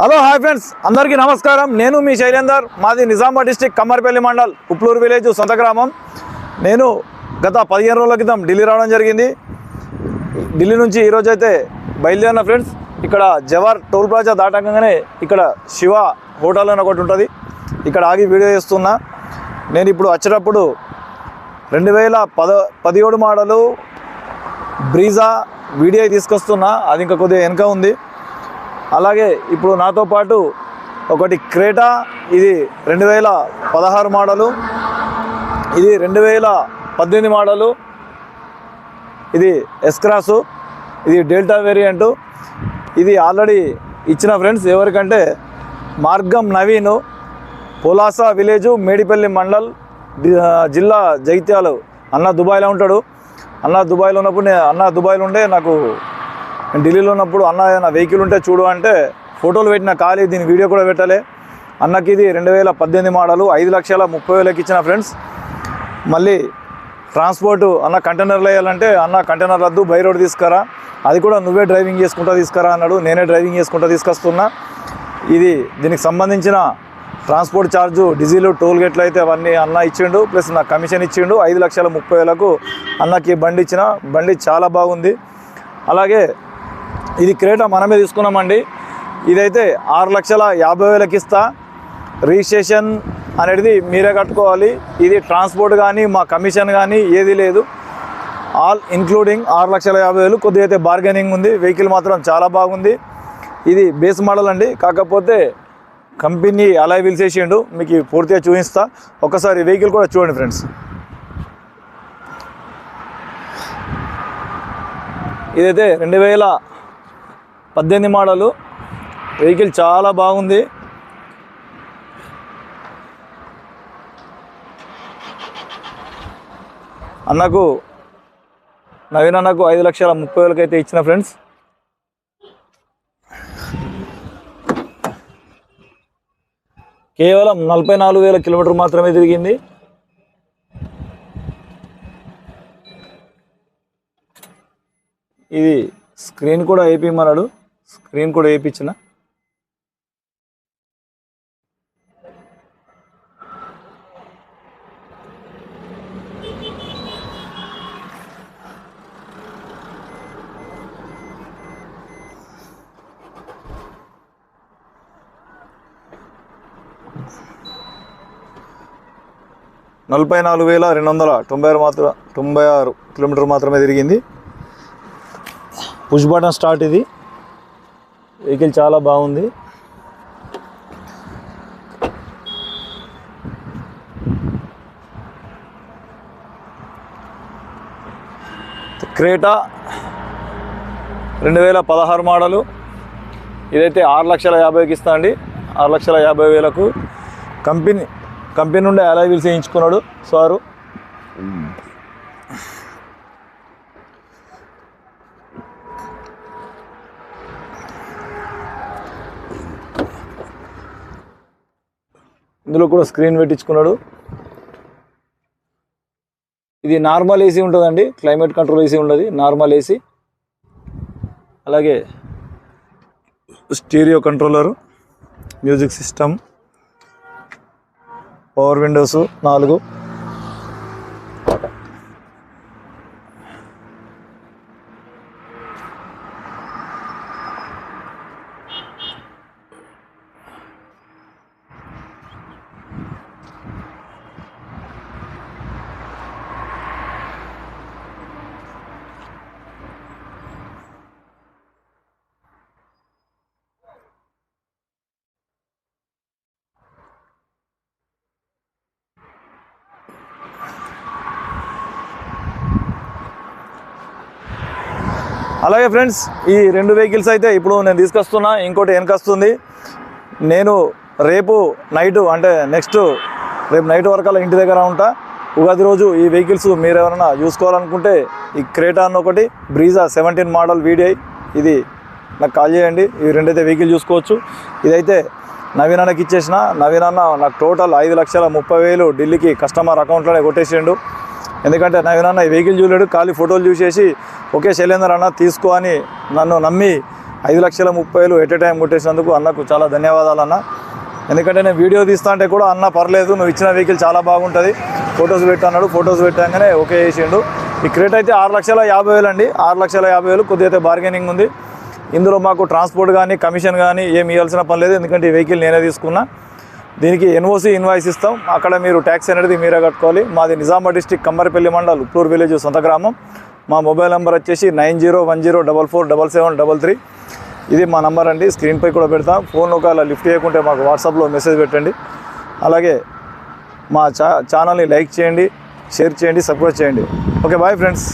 Hello hi friends అందరికీ నమస్కారం. నేను మీ శైలేందర్. మాది నిజామాబాద్ డిస్టిక్ కమ్మర్పల్లి మండల్ ఉప్లూరు విలేజ్ సొంత గ్రామం. నేను గత పదిహేను రోజుల క్రితం ఢిల్లీ రావడం జరిగింది. ఢిల్లీ నుంచి ఈరోజు అయితే బయలుదేరిన ఫ్రెండ్స్ ఇక్కడ జవార్ టోల్ ప్లాజా దాటంగానే ఇక్కడ శివ హోటల్ అని ఒకటి ఉంటుంది. ఇక్కడ ఆగి వీడియో చేస్తున్నా. నేను ఇప్పుడు వచ్చేటప్పుడు రెండు వేల పద పదిహేడు మోడలు బ్రీజా వీడియో తీసుకొస్తున్నా. అది ఇంకా కొద్దిగా వెనక ఉంది. అలాగే ఇప్పుడు నాతో పాటు ఒకటి క్రేటా ఇది రెండు వేల పదహారు మోడలు ఇది రెండు వేల పద్దెనిమిది మోడలు ఇది ఎస్క్రాసు ఇది డెల్టా వేరియంటు ఇది ఆల్రెడీ ఇచ్చిన ఫ్రెండ్స్ ఎవరికంటే మార్గం నవీను పులాసా విలేజు మేడిపల్లి మండల్ జిల్లా జగిత్యాలు. అన్న దుబాయ్లో ఉంటాడు. అన్న దుబాయ్లో ఉన్నప్పుడు నేను అన్న దుబాయ్లో ఉండే నాకు నేను ఢిల్లీలో ఉన్నప్పుడు అన్న ఏదైనా వెహికల్ ఉంటే చూడు అంటే ఫోటోలు పెట్టిన ఖాళీ దీని వీడియో కూడా పెట్టలే. అన్నకి ఇది రెండు వేల పద్దెనిమిది మోడలు ఐదు లక్షల ముప్పై వేలకి ఇచ్చిన ఫ్రెండ్స్ మళ్ళీ ట్రాన్స్పోర్ట్ అన్న కంటైనర్లు వేయాలంటే అన్న కంటైనర్ వద్దు బై రోడ్ తీసుకురా. అది కూడా నువ్వే డ్రైవింగ్ చేసుకుంటా తీసుకురా అన్నాడు. నేనే డ్రైవింగ్ చేసుకుంటా తీసుకొస్తున్నా. ఇది దీనికి సంబంధించిన ట్రాన్స్పోర్ట్ ఛార్జు డీజిల్ టోల్ గేట్లు అయితే అవన్నీ అన్న ఇచ్చిండు. ప్లస్ నాకు కమిషన్ ఇచ్చిండు. ఐదు లక్షల ముప్పై వేలకు అన్నకి బండి ఇచ్చిన. బండి చాలా బాగుంది. అలాగే ఇది క్రేటా మనమే తీసుకున్నామండి. ఇదైతే ఆరు లక్షల యాభై వేలకి ఇస్తా. రిజిస్ట్రేషన్ అనేది మీరే కట్టుకోవాలి. ఇది ట్రాన్స్పోర్ట్ కానీ మా కమిషన్ కానీ ఏది లేదు. ఆల్ ఇంక్లూడింగ్ ఆరు లక్షల యాభై వేలు. కొద్దిగా అయితే బార్గెనింగ్ ఉంది. వెహికల్ మాత్రం చాలా బాగుంది. ఇది బేస్ మోడల్ అండి. కాకపోతే కంపెనీ అలా పిలిచేసిండు మీకు పూర్తిగా చూపిస్తా. ఒకసారి వెహికల్ కూడా చూడండి ఫ్రెండ్స్. ఇదైతే రెండు వేల పద్దెనిమిది మోడలు. వెహికల్ చాలా బాగుంది. అన్నకు నవీన్ అన్నకు ఐదు లక్షల ముప్పై వేలకి అయితే ఇచ్చిన ఫ్రెండ్స్. కేవలం నలభై నాలుగు వేల కిలోమీటర్ మాత్రమే తిరిగింది. ఇది స్క్రీన్ కూడా వేపిమన్నాడు స్క్రీన్ కూడా వేయించిన. నలభై నాలుగు వేల రెండు వందల తొంభై ఆరు మాత్రం తొంభై ఆరు కిలోమీటర్ మాత్రమే తిరిగింది. పుష్ బటన్ స్టార్ట్ ఇది. వెహికల్ చాలా బాగుంది. క్రేటా రెండు వేల పదహారు మోడలు. ఇదైతే ఆరు లక్షల యాభైకి ఇస్తా అండి. ఆరు లక్షల యాభై వేలకు కంపెనీ కంపెనీ నుండి అలా వీల్స్ వేయించుకున్నాడు సారు. ఇందులో కూడా స్క్రీన్ పెట్టించుకున్నాడు. ఇది నార్మల్ ఏసీ ఉంటుందండి. క్లైమేట్ కంట్రోల్ ఏసీ ఉండదు. నార్మల్ ఏసీ అలాగే stereo controller music system power windows నాలుగు. అలాగే ఫ్రెండ్స్ ఈ రెండు వెహికల్స్ అయితే ఇప్పుడు నేను తీసుకొస్తున్నా ఇంకోటి వెనకొస్తుంది. నేను రేపు నైటు అంటే నెక్స్ట్ రేపు నైట్ వరకు అలా ఇంటి దగ్గర ఉంటా. ఉగాది రోజు ఈ వెహికల్స్ మీరు ఎవరైనా చూసుకోవాలనుకుంటే ఈ క్రేటా అన్న ఒకటి బ్రీజా సెవెంటీన్ మోడల్ వీడిఐ ఇది నాకు కాల్ చేయండి. ఈ రెండైతే వెహికల్ చూసుకోవచ్చు. ఇదైతే నవీనాన్నకి ఇచ్చేసిన. నవీనాన్న నాకు టోటల్ ఐదు లక్షల ముప్పై వేలు ఢిల్లీకి కస్టమర్ అకౌంట్లోనే కొట్టేసిండు. ఎందుకంటే నవీన్ అన్న ఈ వెహికల్ చూడలేడు ఖాళీ ఫోటోలు చూసేసి ఓకే శైలేందర్ అన్న తీసుకో అని నన్ను నమ్మి ఐదు లక్షల ముప్పై వేలు ఎట్ ఎ టైం కొట్టేసినందుకు అన్నకు చాలా ధన్యవాదాలు అన్న. ఎందుకంటే నేను వీడియో తీస్తా అంటే కూడా అన్న పర్లేదు నువ్వు ఇచ్చిన వెహికల్ చాలా బాగుంటుంది ఫొటోస్ పెట్టన్నాడు ఫొటోస్ పెట్టగానే ఓకే చేసిండు. ఈ క్రేట్ అయితే ఆరు లక్షల యాభై వేలు అండి ఆరు లక్షల యాభై వేలు కొద్దిగా అయితే బార్గెనింగ్ ఉంది. ఇందులో మాకు ట్రాన్స్పోర్ట్ కానీ కమిషన్ కానీ ఏమి ఇవ్వాల్సిన పని లేదు ఎందుకంటే ఈ వెహికల్ నేనే తీసుకున్నా. దీనికి ఎన్ఓసి ఇన్వాయిస్ ఇస్తాం. అక్కడ మీరు ట్యాక్స్ అనేది మీరే కట్టుకోవాలి. మాది నిజామాబాద్ డిస్టిక్ కమ్మరిపల్లి మండల్ ఉప్లూరు విలేజ్ సొంత గ్రామం. మా మొబైల్ నెంబర్ వచ్చేసి nine zero one zero double four double seven double three. ఇది మా నంబర్ అండి. స్క్రీన్పై కూడా పెడతాం. ఫోన్ ఒకవేళ లిఫ్ట్ చేయకుంటే మాకు వాట్సాప్లో మెసేజ్ పెట్టండి. అలాగే మా ఛానల్ని లైక్ చేయండి షేర్ చేయండి సబ్స్క్రైబ్ చేయండి. Okay bye friends.